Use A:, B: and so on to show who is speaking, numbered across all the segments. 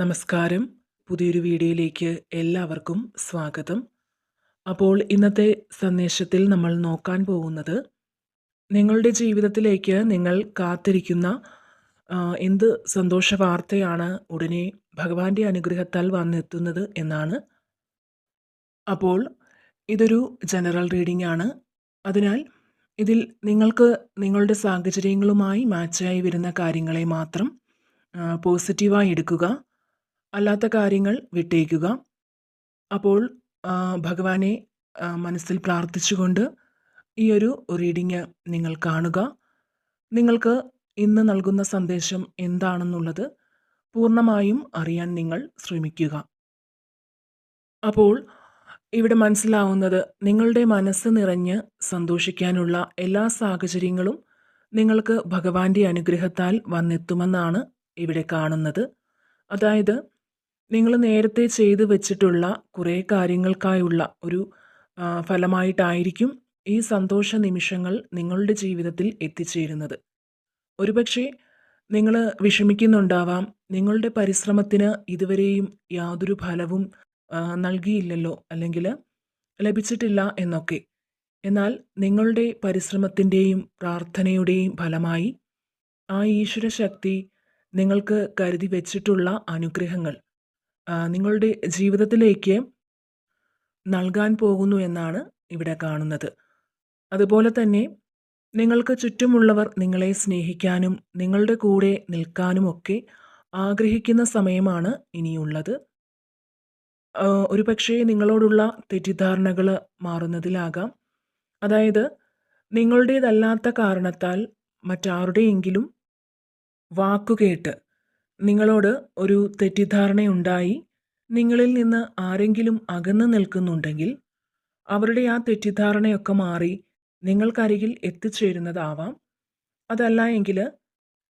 A: നമസ്കാരം. പുതിയൊരു വീഡിയോയിലേക്ക് എല്ലാവർക്കും സ്വാഗതം. അപ്പോൾ ഇന്നത്തെ സന്ദേശത്തിൽ നമ്മൾ നോക്കാൻ പോകുന്നത് നിങ്ങളുടെ ജീവിതത്തിലേക്ക് നിങ്ങൾ കാത്തിരിക്കുന്ന എന്ത് സന്തോഷ വാർത്തയാണ് ഉടനെ ഭഗവാന്റെ അനുഗ്രഹത്താൽ വന്നെത്തുന്നത് എന്നാണ്. അപ്പോൾ ഇതൊരു ജനറൽ റീഡിംഗ് ആണ്. അതിനാൽ ഇതിൽ നിങ്ങൾക്ക് നിങ്ങളുടെ സാഹചര്യങ്ങളുമായി മാച്ചായി വരുന്ന കാര്യങ്ങളെ മാത്രം പോസിറ്റീവായി എടുക്കുക. അല്ലാത്ത കാര്യങ്ങൾ വിട്ടേക്കുക. അപ്പോൾ ഭഗവാനെ മനസ്സിൽ പ്രാർത്ഥിച്ചുകൊണ്ട് ഈ ഒരു റീഡിങ് നിങ്ങൾ കാണുക. നിങ്ങൾക്ക് ഇന്ന് നൽകുന്ന സന്ദേശം എന്താണെന്നുള്ളത് പൂർണമായും അറിയാൻ നിങ്ങൾ ശ്രമിക്കുക. അപ്പോൾ ഇവിടെ മനസ്സിലാവുന്നത് നിങ്ങളുടെ മനസ്സ് നിറഞ്ഞ് സന്തോഷിക്കാനുള്ള എല്ലാ സാഹചര്യങ്ങളും നിങ്ങൾക്ക് ഭഗവാന്റെ അനുഗ്രഹത്താൽ വന്നെത്തുമെന്നാണ് ഇവിടെ കാണുന്നത്. അതായത് നിങ്ങൾ നേരത്തെ ചെയ്തു വെച്ചിട്ടുള്ള കുറേ കാര്യങ്ങൾക്കായുള്ള ഒരു ഫലമായിട്ടായിരിക്കും ഈ സന്തോഷ നിമിഷങ്ങൾ നിങ്ങളുടെ ജീവിതത്തിൽ എത്തിച്ചേരുന്നത്. ഒരുപക്ഷെ നിങ്ങൾ വിഷമിക്കുന്നുണ്ടാവാം നിങ്ങളുടെ പരിശ്രമത്തിന് ഇതുവരെയും യാതൊരു ഫലവും നൽകിയില്ലല്ലോ അല്ലെങ്കിൽ ലഭിച്ചിട്ടില്ല എന്നൊക്കെ. എന്നാൽ നിങ്ങളുടെ പരിശ്രമത്തിന്റെയും പ്രാർത്ഥനയുടെയും ഫലമായി ആ ഈശ്വര ശക്തി നിങ്ങൾക്ക് കരുതി വെച്ചിട്ടുള്ള അനുഗ്രഹങ്ങൾ നിങ്ങളുടെ ജീവിതത്തിലേക്ക് നൽകാൻ പോകുന്നു എന്നാണ് ഇവിടെ കാണുന്നത്. അതുപോലെ തന്നെ നിങ്ങൾക്ക് ചുറ്റുമുള്ളവർ നിങ്ങളെ സ്നേഹിക്കാനും നിങ്ങളുടെ കൂടെ നിൽക്കാനും ഒക്കെ ആഗ്രഹിക്കുന്ന സമയമാണ് ഇനിയുള്ളത്. ഒരു പക്ഷേ നിങ്ങളോടുള്ള തെറ്റിദ്ധാരണകൾ മാറുന്നതിലാകാം. അതായത് നിങ്ങളുടേതല്ലാത്ത കാരണത്താൽ മറ്റാരുടെയെങ്കിലും വാക്കുകേട്ട് നിങ്ങളോട് ഒരു തെറ്റിദ്ധാരണയുണ്ടായി. നിങ്ങളിൽ നിന്ന് ആരെങ്കിലും അകന്നു നിൽക്കുന്നുണ്ടെങ്കിൽ അവരുടെ ആ തെറ്റിദ്ധാരണയൊക്കെ മാറി നിങ്ങൾക്കരികിൽ എത്തിച്ചേരുന്നതാവാം. അതല്ല എങ്കിൽ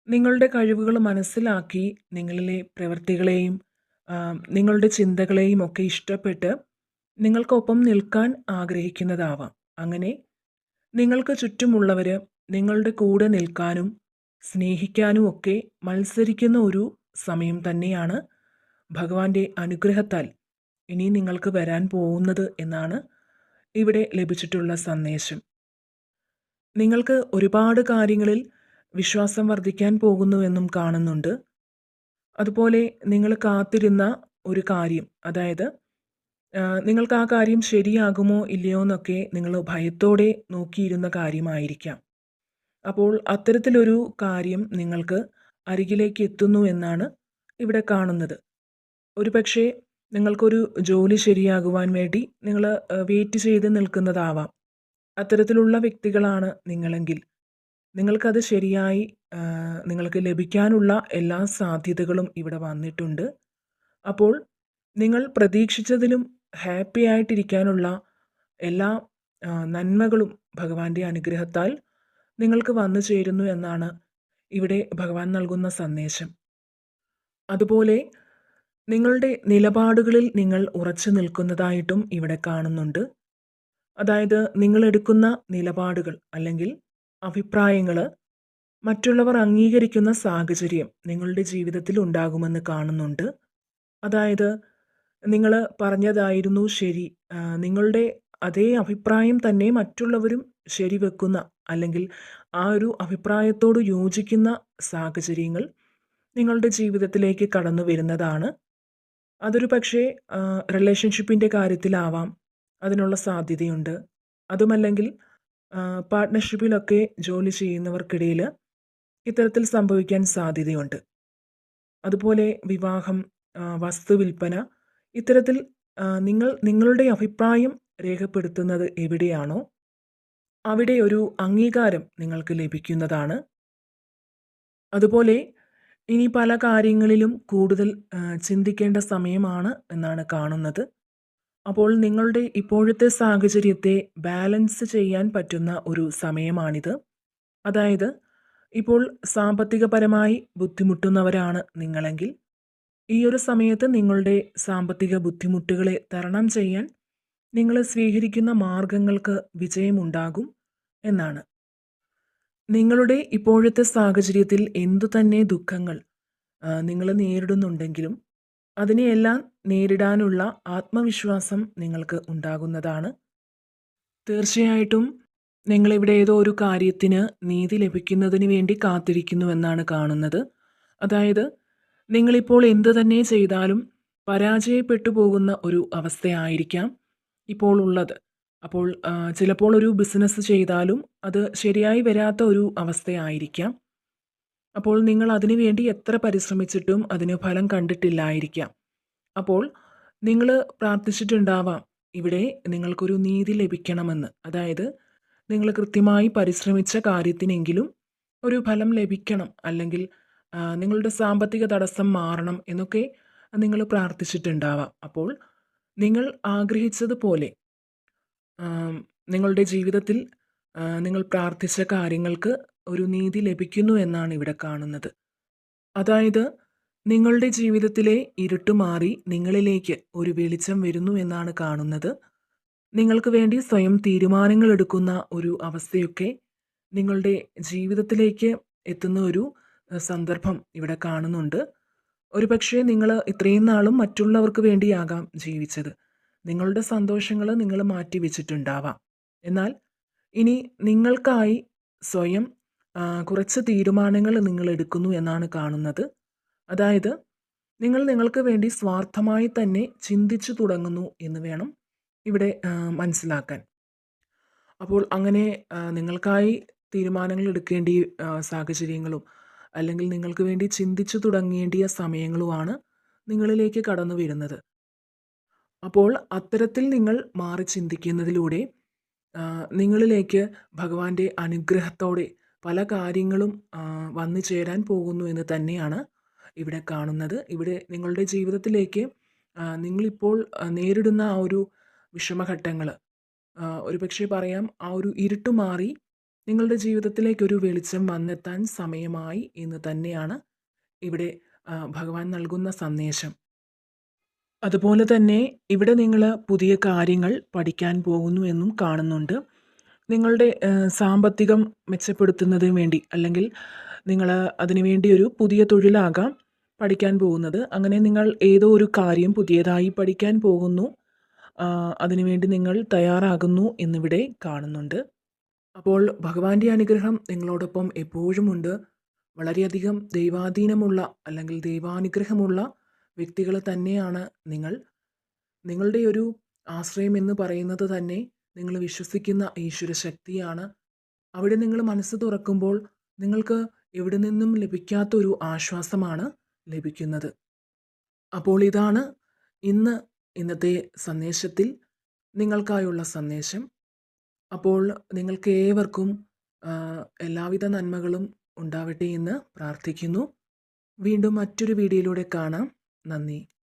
A: നിങ്ങളുടെ കഴിവുകൾ മനസ്സിലാക്കി നിങ്ങളിലെ പ്രവൃത്തികളെയും നിങ്ങളുടെ ചിന്തകളെയും ഒക്കെ ഇഷ്ടപ്പെട്ട് നിങ്ങൾക്കൊപ്പം നിൽക്കാൻ ആഗ്രഹിക്കുന്നതാവാം. അങ്ങനെ നിങ്ങൾക്ക് ചുറ്റുമുള്ളവർ നിങ്ങളുടെ കൂടെ നിൽക്കാനും സ്നേഹിക്കാനും ഒക്കെ മത്സരിക്കുന്ന ഒരു സമയം തന്നെയാണ് ഭഗവാന്റെ അനുഗ്രഹത്താൽ ഇനി നിങ്ങൾക്ക് വരാൻ പോകുന്നത് എന്നാണ് ഇവിടെ ലഭിച്ചിട്ടുള്ള സന്ദേശം. നിങ്ങൾക്ക് ഒരുപാട് കാര്യങ്ങളിൽ വിശ്വാസം വർദ്ധിക്കാൻ പോകുന്നുവെന്നും കാണുന്നുണ്ട്. അതുപോലെ നിങ്ങൾ കാത്തിരുന്ന ഒരു കാര്യം അതായത് നിങ്ങൾക്ക് ആ കാര്യം ശരിയാകുമോ ഇല്ലയോ എന്നൊക്കെ നിങ്ങൾ ഭയത്തോടെ നോക്കിയിരുന്ന കാര്യമായിരിക്കാം. അപ്പോൾ അത്തരത്തിലൊരു കാര്യം നിങ്ങൾക്ക് അരികിലേക്ക് എത്തുന്നു എന്നാണ് ഇവിടെ കാണുന്നത്. ഒരു പക്ഷേ നിങ്ങൾക്കൊരു ജോലി ശരിയാകുവാൻ വേണ്ടി നിങ്ങൾ വെയിറ്റ് ചെയ്ത് നിൽക്കുന്നതാവാം. അത്തരത്തിലുള്ള വ്യക്തികളാണ് നിങ്ങളെങ്കിൽ. നിങ്ങൾക്കത് ശരിയായി നിങ്ങൾക്ക് ലഭിക്കാനുള്ള എല്ലാ സാധ്യതകളും ഇവിടെ വന്നിട്ടുണ്ട്. അപ്പോൾ നിങ്ങൾ പ്രതീക്ഷിച്ചതിലും ഹാപ്പി ആയിട്ടിരിക്കാനുള്ള എല്ലാ നന്മകളും ഭഗവാന്റെ അനുഗ്രഹത്താൽ നിങ്ങൾക്ക് വന്നു ചേരുന്നു എന്നാണ് ഇവിടെ ഭഗവാൻ നൽകുന്ന സന്ദേശം. അതുപോലെ നിങ്ങളുടെ നിലപാടുകളിൽ നിങ്ങൾ ഉറച്ചു നിൽക്കുന്നതായിട്ടും ഇവിടെ കാണുന്നുണ്ട്. അതായത് നിങ്ങളെടുക്കുന്ന നിലപാടുകൾ അല്ലെങ്കിൽ അഭിപ്രായങ്ങൾ മറ്റുള്ളവർ അംഗീകരിക്കുന്ന സാഹചര്യം നിങ്ങളുടെ ജീവിതത്തിൽ ഉണ്ടാകുമെന്ന് കാണുന്നുണ്ട്. അതായത് നിങ്ങൾ പറഞ്ഞതായിരുന്നു ശരി. നിങ്ങളുടെ അതേ അഭിപ്രായം തന്നെ മറ്റുള്ളവരും ശരിവെക്കുന്ന അല്ലെങ്കിൽ ആ ഒരു അഭിപ്രായത്തോട് യോജിക്കുന്ന സാഹചര്യങ്ങൾ നിങ്ങളുടെ ജീവിതത്തിലേക്ക് കടന്നു വരുന്നതാണ്. അതൊരു പക്ഷേ റിലേഷൻഷിപ്പിന്റെ കാര്യത്തിലാവാം അതിനുള്ള സാധ്യതയുണ്ട്. അതുമല്ലെങ്കിൽ പാർട്ട്ണർഷിപ്പിലൊക്കെ ജോലി ചെയ്യുന്നവർക്കിടയിൽ ഇത്തരത്തിൽ സംഭവിക്കാൻ സാധ്യതയുണ്ട്. അതുപോലെ വിവാഹം വസ്തുവിൽപ്പന വസ്തു വിൽപ്പന ഇത്തരത്തിൽ നിങ്ങൾ നിങ്ങളുടെ അഭിപ്രായം രേഖപ്പെടുത്തുന്നത് എവിടെയാണോ അവിടെ ഒരു അംഗീകാരം നിങ്ങൾക്ക് ലഭിക്കുന്നതാണ്. അതുപോലെ ഇനി പല കാര്യങ്ങളിലും കൂടുതൽ ചിന്തിക്കേണ്ട സമയമാണ് എന്നാണ് കാണുന്നത്. അപ്പോൾ നിങ്ങളുടെ ഇപ്പോഴത്തെ സാഹചര്യത്തെ ബാലൻസ് ചെയ്യാൻ പറ്റുന്ന ഒരു സമയമാണിത്. അതായത് ഇപ്പോൾ സാമ്പത്തികപരമായി ബുദ്ധിമുട്ടുന്നവരാണ് നിങ്ങളെങ്കിൽ ഈ ഒരു സമയത്ത് നിങ്ങളുടെ സാമ്പത്തിക ബുദ്ധിമുട്ടുകളെ തരണം ചെയ്യാൻ നിങ്ങൾ സ്വീകരിക്കുന്ന മാർഗങ്ങൾക്ക് വിജയമുണ്ടാകും എന്നാണ്. നിങ്ങളുടെ ഇപ്പോഴത്തെ സാഹചര്യത്തിൽ എന്തുതന്നെ ദുഃഖങ്ങൾ നിങ്ങൾ നേരിടുന്നുണ്ടെങ്കിലും അതിനെയെല്ലാം നേരിടാനുള്ള ആത്മവിശ്വാസം നിങ്ങൾക്ക് ഉണ്ടാകുന്നതാണ്. തീർച്ചയായിട്ടും നിങ്ങളിവിടെ ഏതോ ഒരു കാര്യത്തിന് നീതി ലഭിക്കുന്നതിന് വേണ്ടി കാത്തിരിക്കുന്നുവെന്നാണ് കാണുന്നത്. അതായത് നിങ്ങളിപ്പോൾ എന്തു തന്നെ ചെയ്താലും പരാജയപ്പെട്ടു പോകുന്ന ഒരു അവസ്ഥയായിരിക്കാം. ഇപ്പോൾ ഉള്ളത് അപ്പോൾ ചിലപ്പോൾ ഒരു ബിസിനസ് ചെയ്താലും അത് ശരിയായി വരാത്ത ഒരു അവസ്ഥയായിരിക്കാം. അപ്പോൾ നിങ്ങൾ അതിനു വേണ്ടി എത്ര പരിശ്രമിച്ചിട്ടും അതിന് ഫലം കണ്ടിട്ടില്ലായിരിക്കാം. അപ്പോൾ നിങ്ങൾ പ്രാർത്ഥിച്ചിട്ടുണ്ടാവാം ഇവിടെ നിങ്ങൾക്കൊരു നീതി ലഭിക്കണമെന്ന്. അതായത് നിങ്ങൾ കൃത്യമായി പരിശ്രമിച്ച കാര്യത്തിനെങ്കിലും ഒരു ഫലം ലഭിക്കണം അല്ലെങ്കിൽ നിങ്ങളുടെ സാമ്പത്തിക തടസ്സം മാറണം എന്നൊക്കെ നിങ്ങൾ പ്രാർത്ഥിച്ചിട്ടുണ്ടാവാം. അപ്പോൾ നിങ്ങൾ ആഗ്രഹിച്ചതുപോലെ നിങ്ങളുടെ ജീവിതത്തിൽ നിങ്ങൾ പ്രാർത്ഥിച്ച കാര്യങ്ങൾക്ക് ഒരു നീതി ലഭിക്കുന്നു എന്നാണ് ഇവിടെ കാണുന്നത്. അതായത് നിങ്ങളുടെ ജീവിതത്തിലെ ഇരുട്ട് മാറി നിങ്ങളിലേക്ക് ഒരു വെളിച്ചം വരുന്നു എന്നാണ് കാണുന്നത്. നിങ്ങൾക്ക് വേണ്ടി സ്വയം തീരുമാനങ്ങൾ എടുക്കുന്ന ഒരു അവസ്ഥയൊക്കെ നിങ്ങളുടെ ജീവിതത്തിലേക്ക് എത്തുന്ന ഒരു സന്ദർഭം ഇവിടെ കാണുന്നുണ്ട്. ഒരുപക്ഷെ നിങ്ങൾ ഇത്രയും നാളും മറ്റുള്ളവർക്ക് വേണ്ടിയാകാം ജീവിച്ചത്. നിങ്ങളുടെ സന്തോഷങ്ങൾ നിങ്ങൾ മാറ്റി വെച്ചിട്ടുണ്ടാവാം. എന്നാൽ ഇനി നിങ്ങൾക്കായി സ്വയം കുറച്ച് തീരുമാനങ്ങൾ നിങ്ങൾ എടുക്കുന്നു എന്നാണ് കാണുന്നത്. അതായത് നിങ്ങൾ നിങ്ങൾക്ക് വേണ്ടി സ്വാർത്ഥമായി തന്നെ ചിന്തിച്ചു തുടങ്ങുന്നു എന്ന് വേണം ഇവിടെ മനസ്സിലാക്കാൻ. അപ്പോൾ അങ്ങനെ നിങ്ങൾക്കായി തീരുമാനങ്ങൾ എടുക്കേണ്ടി സാഹചര്യങ്ങളും അല്ലെങ്കിൽ നിങ്ങൾക്ക് വേണ്ടി ചിന്തിച്ചു തുടങ്ങേണ്ടിയ സമയങ്ങളുമാണ് നിങ്ങളിലേക്ക് കടന്നു വരുന്നത്. അപ്പോൾ അത്തരത്തിൽ നിങ്ങൾ മാറി ചിന്തിക്കുന്നതിലൂടെ നിങ്ങളിലേക്ക് ഭഗവാന്റെ അനുഗ്രഹത്തോടെ പല കാര്യങ്ങളും വന്നു ചേരാൻ പോകുന്നു എന്ന് തന്നെയാണ് ഇവിടെ കാണുന്നത്. ഇവിടെ നിങ്ങളുടെ ജീവിതത്തിലേക്ക് നിങ്ങളിപ്പോൾ നേരിടുന്ന ആ ഒരു വിഷമഘട്ടങ്ങൾ ഒരുപക്ഷെ പറയാം ആ ഒരു ഇരുട്ട് മാറി നിങ്ങളുടെ ജീവിതത്തിലേക്ക് ഒരു വെളിച്ചം വന്നെത്താൻ സമയമായി എന്ന് തന്നെയാണ് ഇവിടെ ഭഗവാൻ നൽകുന്ന സന്ദേശം. അതുപോലെ തന്നെ ഇവിടെ നിങ്ങൾ പുതിയ കാര്യങ്ങൾ പഠിക്കാൻ പോകുന്നു എന്നും കാണുന്നുണ്ട്. നിങ്ങളുടെ സാമ്പത്തികം മെച്ചപ്പെടുത്തുന്നതിന് വേണ്ടി അല്ലെങ്കിൽ നിങ്ങൾ അതിനുവേണ്ടി ഒരു പുതിയ തൊഴിലാകാം പഠിക്കാൻ പോകുന്നത്. അങ്ങനെ നിങ്ങൾ ഏതോ ഒരു കാര്യം പുതിയതായി പഠിക്കാൻ പോകുന്നു. അതിനുവേണ്ടി നിങ്ങൾ തയ്യാറാകുന്നു എന്നിവിടെ കാണുന്നുണ്ട്. അപ്പോൾ ഭഗവാന്റെ അനുഗ്രഹം നിങ്ങളോടൊപ്പം എപ്പോഴുമുണ്ട്. വളരെയധികം ദൈവാധീനമുള്ള അല്ലെങ്കിൽ ദൈവാനുഗ്രഹമുള്ള വ്യക്തികൾ തന്നെയാണ് നിങ്ങൾ. നിങ്ങളുടെ ഒരു ആശ്രയം എന്ന് പറയുന്നത് തന്നെ നിങ്ങൾ വിശ്വസിക്കുന്ന ഈശ്വര ശക്തിയാണ്. അവിടെ നിങ്ങൾ മനസ്സ് തുറക്കുമ്പോൾ നിങ്ങൾക്ക് എവിടെ നിന്നും ലഭിക്കാത്ത ഒരു ആശ്വാസമാണ് ലഭിക്കുന്നത്. അപ്പോൾ ഇതാണ് ഇന്ന് ഇന്നത്തെ സന്ദേശത്തിൽ നിങ്ങൾക്കായുള്ള സന്ദേശം. അപ്പോൾ നിങ്ങൾക്ക് ഏവർക്കും എല്ലാവിധ നന്മകളും ഉണ്ടാവട്ടെ എന്ന് പ്രാർത്ഥിക്കുന്നു. വീണ്ടും മറ്റൊരു വീഡിയോയിലൂടെ കാണാം. നന്ദി.